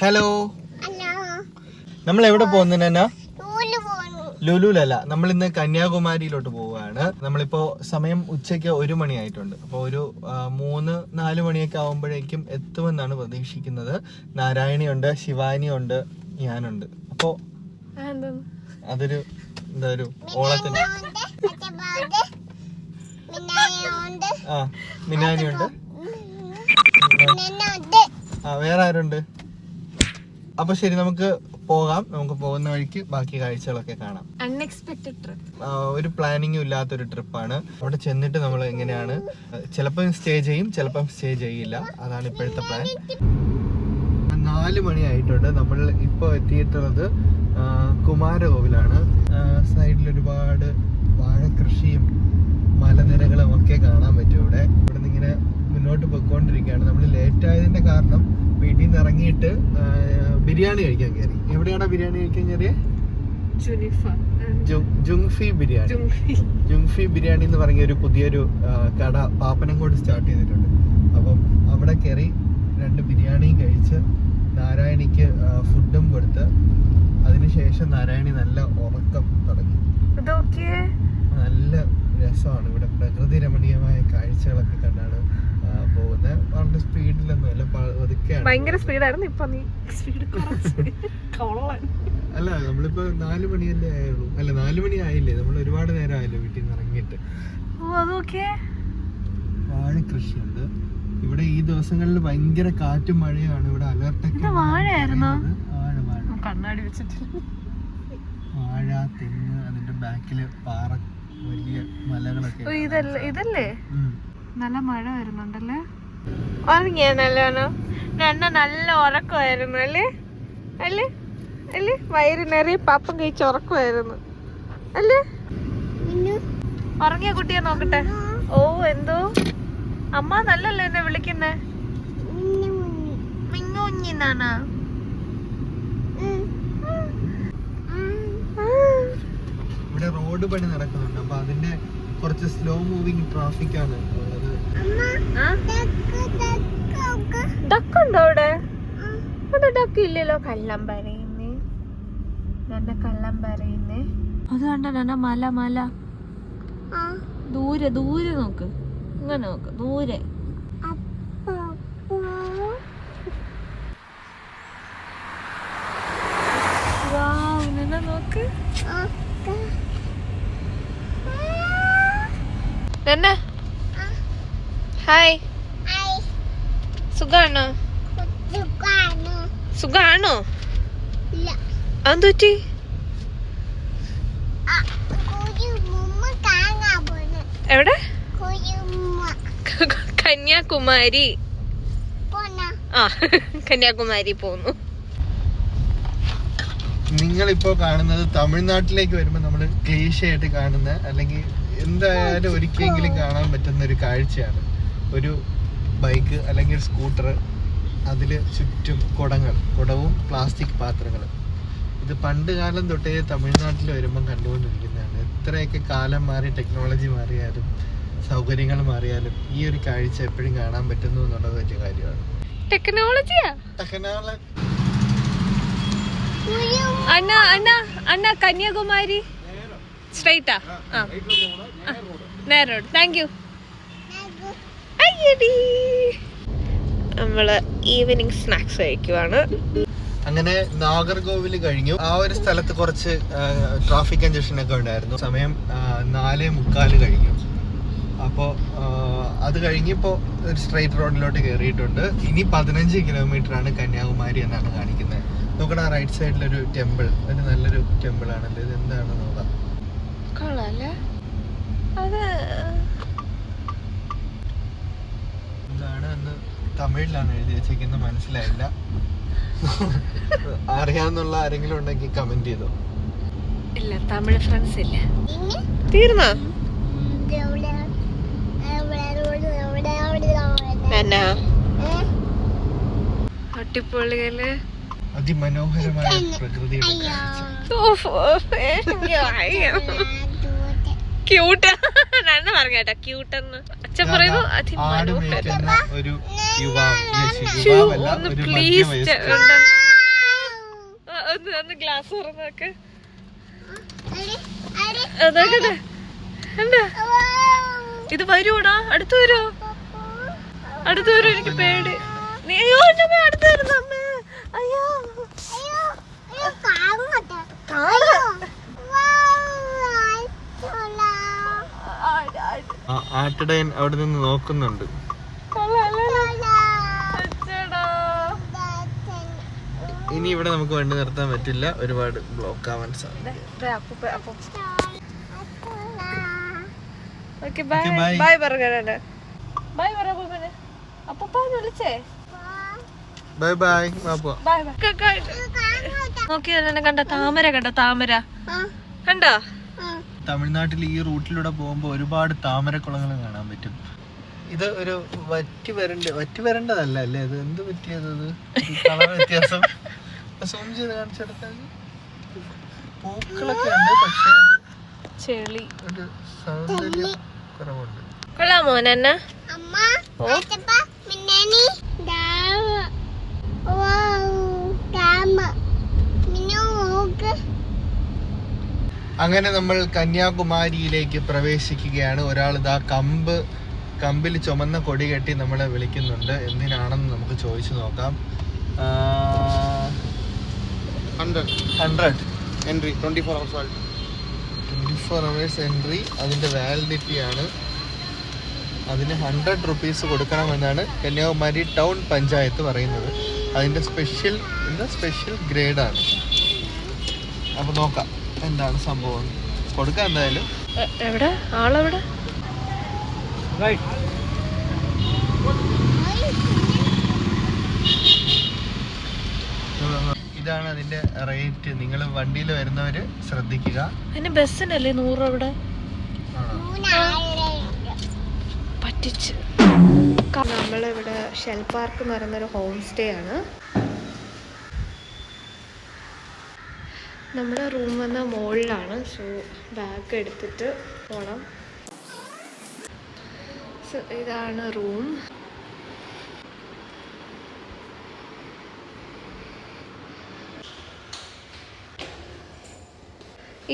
Hello നമ്മൾ എവിടെ പോകുന്നതിനാ ലുലുലല്ല നമ്മൾ ഇന്ന് കന്യാകുമാരിയിലോട്ട് പോവുകയാണ്. നമ്മളിപ്പോ സമയം ഉച്ചയ്ക്ക് ഒരു മണിയായിട്ടുണ്ട്. അപ്പോൾ ഒരു മൂന്ന് നാല് മണിയൊക്കെ ആവുമ്പോഴേക്കും എത്തുമെന്നാണ് പ്രതീക്ഷിക്കുന്നത്. നാരായണിയുണ്ട് ശിവാനിയുണ്ട് ഞാനുണ്ട്. അപ്പോ അതൊരു എന്താ ഒരു ഓളത്തിന്. ആ മിനാനിയുണ്ട് മിന്നുണ്ട് ആ വേറെ ആരുണ്ട്? അപ്പൊ ശരി നമുക്ക് പോകാം. നമുക്ക് പോകുന്ന വഴിക്ക് ബാക്കി കാഴ്ചകളൊക്കെ കാണാം. അൺഎക്സ്പെക്ടഡ് ട്രിപ്പ് ഒരു ഒരു പ്ലാനിങ്ങും ഇല്ലാത്തൊരു ട്രിപ്പാണ് അവിടെ ചെന്നിട്ട് നമ്മൾ എങ്ങനെയാണ് ചിലപ്പം സ്റ്റേ ചെയ്യും ചിലപ്പം സ്റ്റേ ചെയ്യില്ല. അതാണ് ഇപ്പോഴത്തെ പ്ലാൻ നാല് മണിയായിട്ടുണ്ട്. നമ്മൾ ഇപ്പോൾ എത്തിയിട്ടുള്ളത് കുമാരകോവിലാണ്. സൈഡിൽ ഒരുപാട് വാഴക്കൃഷിയും മലനിരകളും ഒക്കെ കാണാൻ പറ്റും ഇവിടെ. ഇവിടെ നിന്ന് ഇങ്ങനെ മുന്നോട്ട് പോയിക്കൊണ്ടിരിക്കുകയാണ്. നമ്മൾ ലേറ്റ് ആയതിന്റെ കാരണം വീട്ടിൽ നിന്ന് ഇറങ്ങിയിട്ട് ബിരിയാണി കഴിക്കാൻ കയറി എവിടെയാണ് ബിരിയാണി കഴിക്കാൻ കയറിയ ജുങ്ഫി ബിരിയാണി. ജുങ്ഫി. ബിരിയാണി എന്ന് പറഞ്ഞ ഒരു പുതിയൊരു കട പാപ്പനംകോട് സ്റ്റാർട്ട് ചെയ്തിട്ടുണ്ട്. അപ്പം അവിടെ കയറി രണ്ട് ബിരിയാണിയും കഴിച്ച് നാരായണിക്ക് ഫുഡും കൊടുത്ത് അതിനുശേഷം നാരായണി നല്ല ഉറക്കം തുടങ്ങി. നല്ല രസമാണ് ഇവിടെ. പ്രകൃതി രമണീയമായ കാഴ്ചകളൊക്കെ കണ്ടാണ്. പോകുന്നത്. വളരെ സ്പീഡിലൊന്നും അല്ല പതുക്കെയാണ് ഭയങ്കര സ്പീഡായിരുന്നു ഇപ്പൊ നീ സ്പീഡ് അല്ല നമ്മളിപ്പോ നാല് മണിയല്ലേ ആയുള്ളൂ. അല്ല നാല് മണി ആയില്ലേ? നമ്മൾ ഒരുപാട് നേരം ആയല്ലോ വീട്ടിൽ നിന്ന് ഇറങ്ങിയിട്ട്. വാഴ കൃഷിയുണ്ട്. ഇവിടെ ഈ ദിവസങ്ങളിൽ ഭയങ്കര കാറ്റും മഴയാണ് ഇവിടെ അലർട്ടൊക്കെ വാഴയായിരുന്നോ? വാഴ വാഴ. കണ്ണാടി വെച്ചിട്ട്. വാഴ തെങ്ങ് അതിന്റെ ബാക്കിൽ പാറ വലിയ മലകളൊക്കെ ഇതല്ലേ. നല്ല മഴ വരുന്നുണ്ടല്ലേ? ഉറങ്ങിയ നല്ലോണം? രണ്ട നല്ല ഉറക്കമായിരുന്നു അല്ലേ? അല്ലേ? അല്ലേ? വയറ് നിറയെ പപ്പം കഴിച്ച് ഉറക്കമായിരുന്നു. അല്ലേ? ഉറങ്ങിയ കുട്ടിയെ നോക്കട്ടെ? ഓ എന്തോ? അമ്മ നല്ലല്ലോ എന്നെ വിളിക്കുന്നേ? മിങ്ങുഞ്ഞിന്നാണ് ഇവിടെ റോഡ് പണി നടക്കുന്നുണ്ട്. അപ്പൊ അതിന്റെ കുറച്ച് സ്ലോ മൂവിങ് ട്രാഫിക് ആണ്. ഉള്ളത് ഡക്കുണ്ടോ അവിടെ? അവിടെ ഡക്ക് ഇല്ലല്ലോ കള്ളം പറയുന്നേ. നല്ല കള്ളം പറയുന്നേ. അത് കണ്ട നന്ന മല മല. ദൂരെ ദൂരെ നോക്ക്. ഇങ്ങനെ നോക്ക് ദൂരെ. നോക്ക്. നന്ന ഹായ് സുഖാണോ? സുഖാണോ. അതെന്തുറ്റി എവിടെ? കന്യാകുമാരി. ആ കന്യാകുമാരി പോന്നു. നിങ്ങളിപ്പോ കാണുന്നത് തമിഴ്നാട്ടിലേക്ക് വരുമ്പോൾ നമ്മൾ ക്ലീശയായിട്ട് കാണുന്ന അല്ലെങ്കിൽ എന്തായാലും ഒരിക്കലെങ്കിലും കാണാൻ പറ്റുന്ന ഒരു കാഴ്ചയാണ്. ഒരു ബൈക്ക് അല്ലെങ്കിൽ സ്കൂട്ടർ അതിൽ ചുറ്റും കുടങ്ങൾ കുടവും പ്ലാസ്റ്റിക് പാത്രങ്ങളും ഇത് പണ്ട് കാലം തൊട്ടേ തമിഴ്നാട്ടിൽ വരുമ്പം കണ്ടുകൊണ്ടിരിക്കുന്നതാണ്. എത്രയൊക്കെ കാലം മാറി ടെക്നോളജി മാറിയാലും സൗകര്യങ്ങൾ മാറിയാലും ഈ ഒരു കാഴ്ച എപ്പോഴും കാണാൻ പറ്റുന്നു എന്നുള്ളത് വലിയ കാര്യമാണ്. ടെക്നോളജിയാ ടെക്നോളജി അണ്ണ അണ്ണ അണ്ണ കന്യാകുമാരി. സ്ട്രൈറ്റാ ആ. നേരെ റോഡ് താങ്ക് യു നമ്മൾ ഈവനിങ് സ്നാക്സ് കഴിക്കുവാണ്. അങ്ങനെ നാഗർകോവിൽ കഴിഞ്ഞു. ആ ഒരു സ്ഥലത്ത് കുറച്ച് ട്രാഫിക് കഞ്ചക്ഷൻ ഒക്കെ ഉണ്ടായിരുന്നു. സമയം നാല് മുക്കാൽ കഴിഞ്ഞു. അപ്പോൾ അത് കഴിഞ്ഞിപ്പോൾ ഒരു സ്ട്രൈറ്റ് റോഡിലോട്ട് കയറിയിട്ടുണ്ട് ഇനി പതിനഞ്ച് കിലോമീറ്റർ ആണ് കന്യാകുമാരി എന്നാണ് കാണിക്കുന്നത്. നോക്കണ റൈറ്റ് സൈഡിലൊരു ടെമ്പിൾ ഒരു നല്ലൊരു ടെമ്പിൾ ആണല്ലോ. ഇത് എന്താണ് നോക്കാം. കൊള്ളാല്ലേ അത് എന്താണ് എന്ന് തമിഴിലാണ് എഴുതി വെച്ചേക്കുന്നത് മനസ്സിലായില്ല. അറിയാന്നുള്ള ആരെങ്കിലും ഉണ്ടെങ്കിൽ കമന്റ് ചെയ്തോ. ഇല്ല തമിഴ് ഫ്രണ്ട്സ് ഇല്ല. തീർന്നോ? അതിമനോഹരമായ പ്രകൃതിയുടെ കാഴ്ച. ക്യൂട്ട് നന്ന പറഞ്ഞേട്ടാ ക്യൂട്ടെന്ന് അച്ഛൻ പറയുന്നു ഒരു യുവാവ് ഒന്ന് ഒരു പ്ലീസ് ഒന്ന് ഗ്ലാസ് തുറന്നൊക്കെ. അതൊക്കെ എന്താ? ഇത് വരൂടാ അടുത്ത് വരുമോ അടുത്ത് വരും എനിക്ക് പേടി. നീ അടുത്ത് വരുന്നു അമ്മേ. അയ്യോ. കാണാ ആട്ടിടയൻ അവിടെ നിന്ന് നോക്കുന്നുണ്ട്. ഇനി ഇവിടെ നമുക്ക് വണ്ടി നിർത്താൻ പറ്റില്ല. ഒരുപാട് ബ്ലോക്ക് ആവാൻ സാധിക്കും ഓക്കെ ബൈ Okay, ബൈ പറഞ്ഞേ ബൈ പറ അപ്പൂപ്പനെ. അപ്പൂപ്പാന്ന് വിളിച്ചേ. ബൈ ബൈ വാപ്പ ബൈ ബൈ നോക്കിയാ കണ്ട താമര കണ്ട താമര. കണ്ടോ? തമിഴ്നാട്ടിൽ ഈ റൂട്ടിലൂടെ പോകുമ്പോൾ ഒരുപാട് താമരക്കുളങ്ങൾ കാണാൻ പറ്റും. ഇത് ഒരു വറ്റി വരണ്ട വറ്റി വരേണ്ടതല്ല അല്ലേ? അത് എന്ത് പറ്റിയത് അത്? കളർ വ്യത്യാസം. സൂം ചെയ്ത് കാണിച്ചെടുത്താൽ പൂക്കളൊക്കെ ഉണ്ട് പക്ഷേ ചെളി. ഒരു സൗന്ദര്യം കുറവുണ്ട്. കൊള്ളാമോ നന്ന അമ്മ അച്ഛപ്പ മിന്നാനി ദാവ വൗ കാമ മിന്നു നോക്ക് അങ്ങനെ നമ്മൾ കന്യാകുമാരിയിലേക്ക് പ്രവേശിക്കുകയാണ്. ഒരാൾ ഇതാ കമ്പ് കമ്പിൽ ചുമന്ന കൊടി കെട്ടി നമ്മളെ വിളിക്കുന്നുണ്ട്. എന്തിനാണെന്ന് നമുക്ക് ചോദിച്ചു നോക്കാം. Hundred. Entry twenty four hours alt twenty four hours entry. അതിന്റെ വാലിഡിറ്റി ആണ് അതിന് ഹൺഡ്രഡ് റുപ്പീസ് കൊടുക്കണമെന്നാണ് കന്യാകുമാരി ടൗൺ പഞ്ചായത്ത് പറയുന്നത്. അതിന്റെ സ്പെഷ്യൽ എന്താ സ്പെഷ്യൽ ഗ്രേഡാണ്. അപ്പോൾ നോക്കാം. എന്താണ് സംഭവം? കൊടുക്കാം എന്തായാലും. എവിടെ? ആളെവിടെ? ഇതാണ് അതിന്റെ റേറ്റ് നിങ്ങൾ വണ്ടിയിൽ വരുന്നവര് ശ്രദ്ധിക്കുക. അതിന് ബസ്സിനല്ലേ നൂറ് അവിടെ? പറ്റിച്ച്. നമ്മളിവിടെ ഷെൽ പാർക്ക് എന്ന് പറയുന്നൊരു ഹോം സ്റ്റേ ആണ്. നമ്മുടെ റൂം വന്ന മുകളിലാണ് സോ ബാഗ് എടുത്തിട്ട് പോണം. സോ ഇതാണ് റൂം.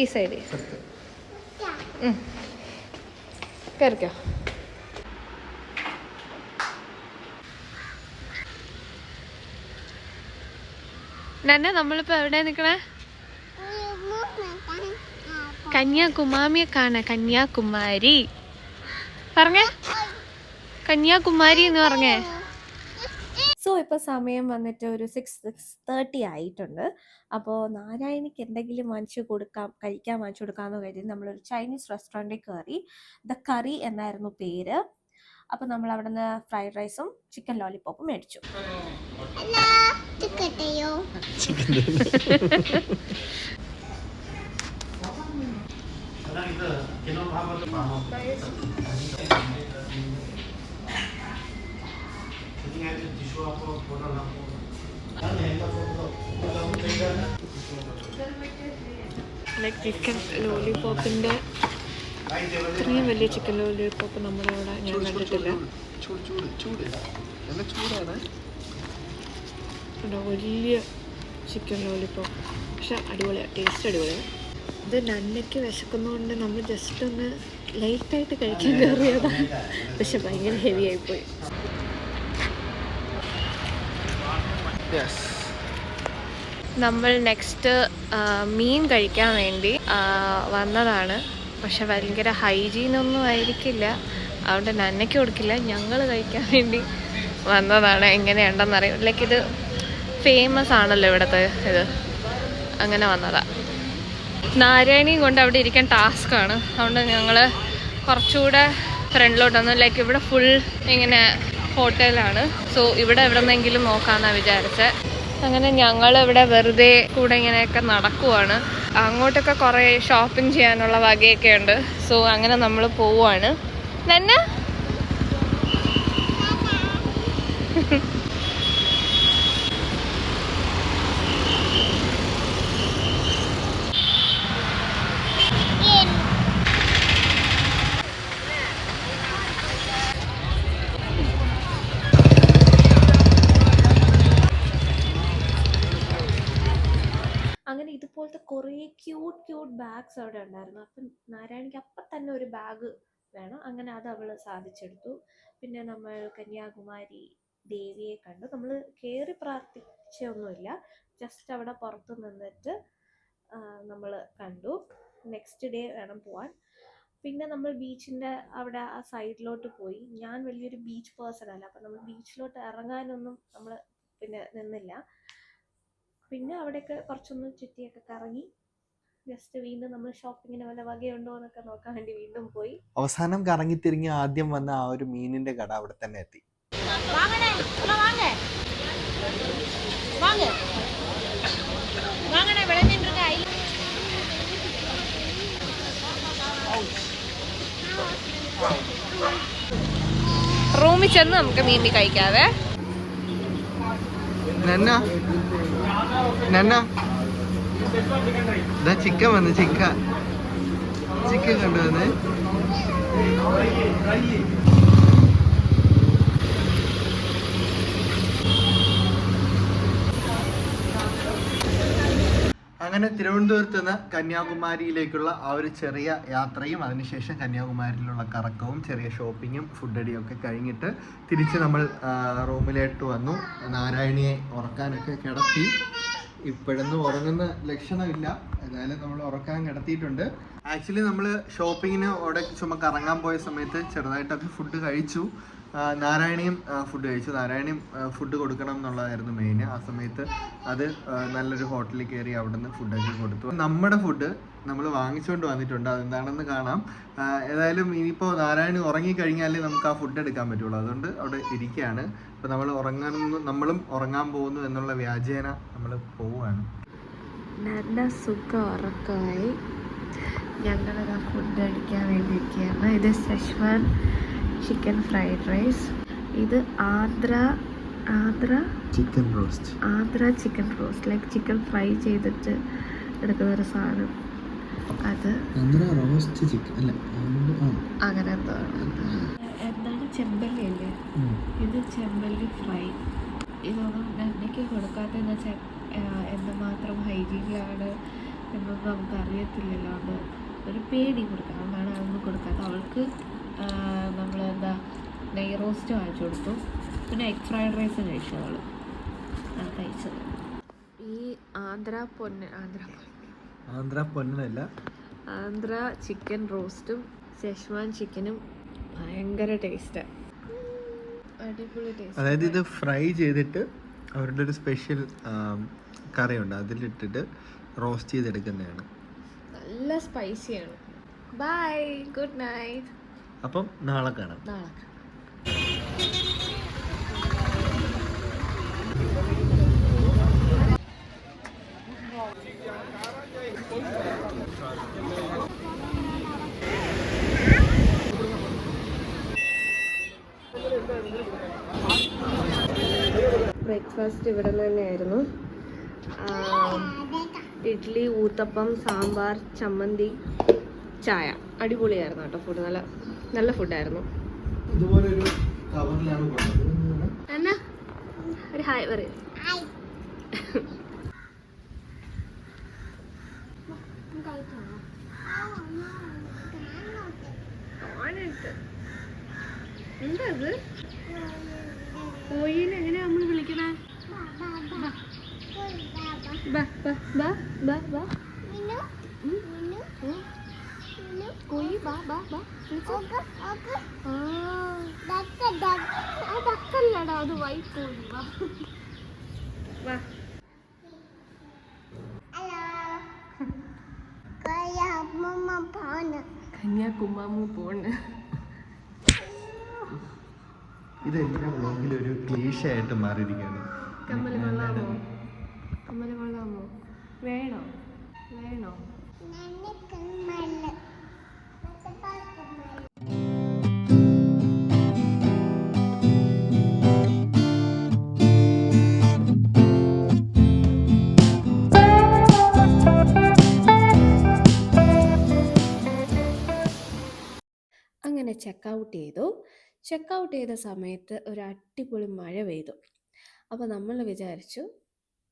ഈ സൈഡ് കയറിക്കോ നന്നെ നമ്മളിപ്പോ എവിടെ നിക്കണേ? കന്യാകുമാരിയെ കാണ കന്യാകുമാരി. പറഞ്ഞേ? കന്യാകുമാരി എന്ന് പറഞ്ഞേ? സോ ഇപ്പോൾ സമയം വന്നിട്ട് ഒരു സിക്സ് സിക്സ് തേർട്ടി ആയിട്ടുണ്ട്. അപ്പോ നാരായണിക്ക് എന്തെങ്കിലും വാങ്ങിച്ചു കൊടുക്കാം കഴിക്കാൻ വാങ്ങിച്ചു കൊടുക്കാമെന്ന് കരുതി നമ്മളൊരു ചൈനീസ് റെസ്റ്റോറന്റിൽ കയറി. ദ കറി എന്നായിരുന്നു പേര്. അപ്പോൾ നമ്മൾ അവിടെ നിന്ന് ഫ്രൈഡ് റൈസും ചിക്കൻ ലോലിപോപ്പും മേടിച്ചു. ലൈക്ക് ചിക്കൻ ലോലിപോപ്പിന്റെ ഇത്രയും വലിയ ചിക്കൻ ലോലിപോപ്പ് നമ്മുടെ ഇവിടെ ഞാൻ കണ്ടിട്ടില്ല. വലിയ ചിക്കൻ ലോലിപോപ്പ്. പക്ഷെ അടിപൊളിയാണ് ടേസ്റ്റ് അടിപൊളിയാണ് ഇത് നന്നയ്ക്ക് വിശക്കുന്നതുകൊണ്ട് നമ്മൾ ജസ്റ്റ് ഒന്ന് ലൈറ്റായിട്ട് കഴിക്കാൻ കയറിയതാണ് പക്ഷെ ഭയങ്കര ഹെവി ആയിപ്പോയി. യെസ് നമ്മൾ നെക്സ്റ്റ് മീൻ കഴിക്കാൻ വേണ്ടി വന്നതാണ്. പക്ഷെ ഭയങ്കര ഹൈജീനൊന്നും ആയിരിക്കില്ല. അതുകൊണ്ട് നന്നയ്ക്ക് കൊടുക്കില്ല. ഞങ്ങൾ കഴിക്കാൻ വേണ്ടി വന്നതാണ്. എങ്ങനെയുണ്ടെന്നറിയാം. ലൈക്ക് ഇത് ഫേമസ് ആണല്ലോ ഇവിടുത്തെ ഇത്. അങ്ങനെ വന്നതാ. നാരായണിയും കൊണ്ട് അവിടെ ഇരിക്കാൻ ടാസ്ക്കാണ്. അതുകൊണ്ട് ഞങ്ങൾ കുറച്ചുകൂടെ ഫ്രണ്ടിലോട്ട് വന്നു. ലൈക്ക് ഇവിടെ ഫുൾ ഇങ്ങനെ ഹോട്ടലാണ്. സോ ഇവിടെ എവിടെന്നെങ്കിലും നോക്കാമെന്നാണ് വിചാരിച്ചത് അങ്ങനെ ഞങ്ങൾ ഇവിടെ വെറുതെ കൂടെ ഇങ്ങനെയൊക്കെ നടക്കുവാണ്. അങ്ങോട്ടൊക്കെ കുറേ ഷോപ്പിംഗ് ചെയ്യാനുള്ള വകയൊക്കെ ഉണ്ട്. സോ അങ്ങനെ നമ്മൾ പോവുകയാണ് തന്നെ ക്യൂട്ട് ക്യൂട്ട് ബാഗ്സ് അവിടെ ഉണ്ടായിരുന്നു. അപ്പം നാരായണിക്ക് അപ്പം തന്നെ ഒരു ബാഗ് വേണം. അങ്ങനെ അത് അവൾ സാധിച്ചെടുത്തു. പിന്നെ നമ്മൾ കന്യാകുമാരി ദേവിയെ കണ്ടു. നമ്മൾ കയറി പ്രാർത്ഥിച്ചൊന്നുമില്ല. ജസ്റ്റ് അവിടെ പുറത്ത് നിന്നിട്ട് നമ്മൾ കണ്ടു. നെക്സ്റ്റ് ഡേ വേണം പോവാൻ. പിന്നെ നമ്മൾ ബീച്ചിന്റെ അവിടെ ആ സൈഡിലോട്ട് പോയി. ഞാൻ വലിയൊരു ബീച്ച് പേഴ്സൺ അല്ല. അപ്പം നമ്മൾ ബീച്ചിലോട്ട് ഇറങ്ങാനൊന്നും നമ്മൾ പിന്നെ നിന്നില്ല. പിന്നെ അവിടെയൊക്കെ കുറച്ചൊന്ന് ചുറ്റിയൊക്കെ കറങ്ങി ജസ്റ്റ് വീണ്ടും നമ്മൾ ഷോപ്പിങ്ങിന് വല്ല വകയുണ്ടോ എന്നൊക്കെ നോക്കാൻ വേണ്ടി വീണ്ടും പോയി. അവസാനം കറങ്ങിത്തിരിഞ്ഞ് ആദ്യം വന്ന ആ ഒരു മീനിന്റെ കട അവിടെ തന്നെ എത്തി. റൂമിൽ ചെന്ന് നമുക്ക് മീമി കഴിക്കാവേ. നന്ന. നന്ന. ഇതാ ചിക്കൻ വന്ന് ചിക്ക. ചിക്കൻ കൊണ്ടുവന്ന് അങ്ങനെ തിരുവനന്തപുരത്ത് നിന്ന് കന്യാകുമാരിയിലേക്കുള്ള ആ ഒരു ചെറിയ യാത്രയും അതിനുശേഷം കന്യാകുമാരിയിലുള്ള കറക്കവും ചെറിയ ഷോപ്പിങ്ങും ഫുഡടിയും ഒക്കെ കഴിഞ്ഞിട്ട് തിരിച്ച് നമ്മൾ റൂമിലേക്ക് വന്നു. നാരായണിയെ ഉറക്കാനൊക്കെ കിടത്തി. ഇപ്പോഴൊന്നും ഉറങ്ങുന്ന ലക്ഷണമില്ല. ഏതായാലും നമ്മൾ ഉറക്കാൻ കിടത്തിയിട്ടുണ്ട്. ആക്ച്വലി നമ്മൾ ഷോപ്പിങ്ങിന് അവിടെ ചുമ്മാ കറങ്ങാൻ പോയ സമയത്ത് ചെറുതായിട്ടൊക്കെ ഫുഡ് കഴിച്ചു. നാരായണിയും ഫുഡ് കഴിച്ചു. നാരായണിയും ഫുഡ് കൊടുക്കണം എന്നുള്ളതായിരുന്നു മെയിൻ ആ സമയത്ത് അത് നല്ലൊരു ഹോട്ടലിൽ കയറി അവിടെ നിന്ന് ഫുഡൊക്കെ കൊടുത്തു. നമ്മുടെ ഫുഡ് നമ്മൾ വാങ്ങിച്ചുകൊണ്ട് വന്നിട്ടുണ്ട്. അതെന്താണെന്ന് കാണാം. ഏതായാലും ഇനിയിപ്പോൾ നാരായണി ഉറങ്ങിക്കഴിഞ്ഞാലേ നമുക്ക് ആ ഫുഡ് എടുക്കാൻ പറ്റുള്ളൂ. അതുകൊണ്ട് അവിടെ ഇരിക്കുകയാണ്. അപ്പോൾ നമ്മൾ ഉറങ്ങാൻ നമ്മളും ഉറങ്ങാൻ പോകുന്നു എന്നുള്ള വ്യാജേന നമ്മൾ പോവുകയാണ്. നല്ല സുഖം ഉറക്കമായി. ഞങ്ങളിതാ ഫുഡ് അടിക്കാൻ വേണ്ടി ഇരിക്കുകയാണ് ഇത് സെഷ്വാൻ ചിക്കൻ ഫ്രൈഡ് റൈസ് ഇത് Andhra Andhra? Chicken roast Andhra chicken roast like chicken fry ചെയ്തിട്ട് എടുക്കുന്ന ഒരു സാധനം. അത് റോസ്റ്റ് ചിക്കൻ അല്ല? അങ്ങനെ എന്തോ. എന്താണ് ചെമ്പല്ലി അല്ലേ? ഇത് ചെമ്പല്ലി ഫ്രൈ. ഇതൊന്നും നന്മയ്ക്ക് കൊടുക്കാത്തതെന്ന് വെച്ചാൽ എന്തുമാത്രം ഹൈജീനിലാണ് എന്നൊന്നും നമുക്ക് അറിയത്തില്ലല്ലോ അത് ഒരു പേടി കൊടുക്കാം അതുകൊണ്ടാണ് അതൊന്നും കൊടുക്കാത്തത് അവൾക്ക് നമ്മൾ എന്താ നെയ് റോസ്റ്റ് വാങ്ങിച്ചു കൊടുത്തു. പിന്നെ എഗ് ഫ്രൈഡ് റൈസ് കഴിച്ചു അവൾ അത് കഴിച്ചത്. ഈ ആന്ധ്ര പൊന്ന് ആന്ധ്ര പൊന്ന്. ആന്ധ്ര പൊന്നല്ല. ആന്ധ്ര ചിക്കൻ റോസ്റ്റും സെഷ്വാൻ ചിക്കനും ഭയങ്കര ടേസ്റ്റ് അടിപൊളി ടേസ്റ്റ് അതായത് ഇത് ഫ്രൈ ചെയ്തിട്ട് അവരുടെ ഒരു സ്പെഷ്യൽ കറിയുണ്ട്. അതിലിട്ടിട്ട് റോസ്റ്റ് ചെയ്തെടുക്കുന്നതാണ്. നല്ല സ്പൈസിയാണ് ബൈ ഗുഡ് നൈറ്റ് അപ്പം നാളെ കാണാം. നാളെ കാണാം. ബ്രേക്ക്ഫാസ്റ്റ് ഇവിടെ നിന്ന് തന്നെയായിരുന്നു. ഇഡ്ലി ഇഡ്ഡലി ഊത്തപ്പം സാമ്പാർ ചമ്മന്തി ചായ. അടിപൊളിയായിരുന്നു കേട്ടോ ഫുഡ് നല്ല നല്ല ഫുഡായിരുന്നു ഇതുപോലെ ഒരു കവറിലാണ് എന്നാ? ഒരു ഹായ് പറയും ഹായ് എന്താ ഇത്? കോയിനെ എങ്ങനെയാ നമ്മൾ വിളിക്കണേ? ബാ ബാ ബാ ബാ ആ. അത് വൈറ്റ് കോഴി വാ. വാ കയ കന്യാകുമാരി പോണ്. ഇതെല്ലാം വ്ളോഗിൽ ഒരു ക്ലീശയായിട്ട് മാറിയിരിക്കുകയാണ്. കമ്മൽ കൊള്ളാമോ? കമ്മൽ കൊള്ളാമോ? വേണോ? വേണോ? അങ്ങനെ ചെയ്തു. ചെക്കൗട്ട് ചെയ്ത സമയത്ത് ഒരു അടിപൊളി മഴ പെയ്തു. അപ്പോൾ നമ്മൾ വിചാരിച്ചു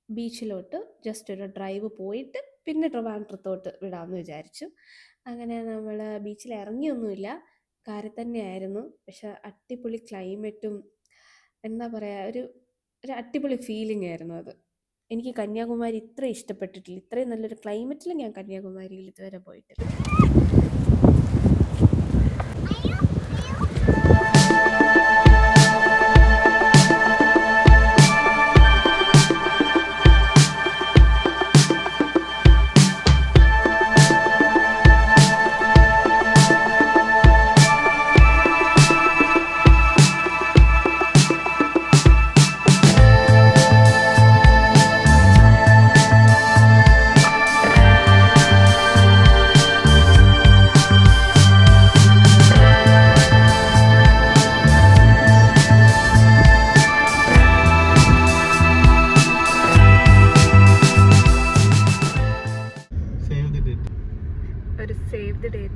ബീച്ചിലോട്ട് ജസ്റ്റ് ഒരു ഡ്രൈവ് പോയിട്ട് പിന്നെ ട്രിവാൻഡ്രത്തോട്ട് വിടാമെന്ന് വിചാരിച്ചു. അങ്ങനെ നമ്മൾ ബീച്ചിൽ ഇറങ്ങിയൊന്നുമില്ല. കാറിൽ തന്നെയായിരുന്നു. പക്ഷെ അടിപൊളി ക്ലൈമറ്റും എന്താ പറയുക ഒരു ഒരു അടിപൊളി ഫീലിംഗ് ആയിരുന്നു അത്. എനിക്ക് കന്യാകുമാരി ഇത്ര ഇഷ്ടപ്പെട്ടിട്ടില്ല. ഇത്രയും നല്ലൊരു ക്ലൈമറ്റിൽ ഞാൻ കന്യാകുമാരിയിൽ ഇതുവരെ പോയിട്ടില്ല.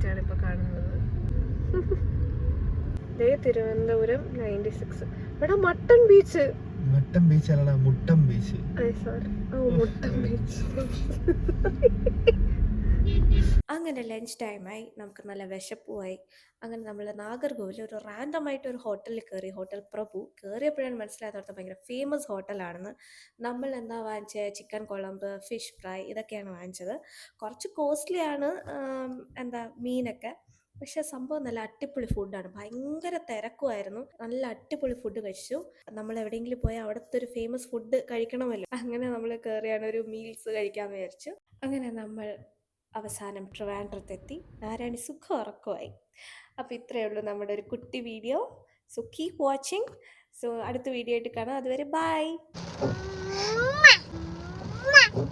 ആണ് ഇപ്പോൾ കാണുന്നത്. ദേ തിരുവനന്തപുരം നയന്റി സിക്സ് ഇവിടെ മട്ടൺ ബീച്ച്. മട്ടൻ ബീച്ച് അല്ലടാ മുട്ടൻ ബീച്ച്. സോറി. ഓ മുട്ടൻ ബീച്ച്. അങ്ങനെ ലഞ്ച് ടൈമായി നമുക്ക് നല്ല വിശപ്പുമായി അങ്ങനെ നമ്മൾ നാഗർകോവിൽ ഒരു റാൻഡമായിട്ട് ഒരു ഹോട്ടലിൽ കയറി ഹോട്ടൽ പ്രഭു കയറിയപ്പോഴാണ് മനസ്സിലായത് അവിടുത്തെ ഭയങ്കര ഫേമസ് ഹോട്ടലാണെന്ന് നമ്മൾ എന്താ വാങ്ങിച്ചത് ചിക്കൻ കുളമ്പ് ഫിഷ് ഫ്രൈ ഇതൊക്കെയാണ് വാങ്ങിച്ചത്. കുറച്ച് കോസ്റ്റ്ലിയാണ് എന്താ മീനൊക്കെ. പക്ഷെ സംഭവം നല്ല അടിപൊളി ഫുഡാണ് ഭയങ്കര തിരക്കുമായിരുന്നു. നല്ല അടിപൊളി ഫുഡ് കഴിച്ചു. നമ്മൾ എവിടെയെങ്കിലും പോയാൽ അവിടുത്തെ ഒരു ഫേമസ് ഫുഡ് കഴിക്കണമല്ലോ. അങ്ങനെ നമ്മൾ കയറിയാണ് ഒരു മീൽസ് കഴിക്കാൻ വിചാരിച്ചു. അങ്ങനെ നമ്മൾ അവസാനം ട്രിവാൻഡ്രത്തെത്തി. നാരായണി സുഖം ഉറക്കമായി. അപ്പോൾ ഇത്രയേ ഉള്ളൂ നമ്മുടെ ഒരു കുട്ടി video. So keep watching so അടുത്ത വീഡിയോ ആയിട്ട് കാണാം. അതുവരെ ബൈ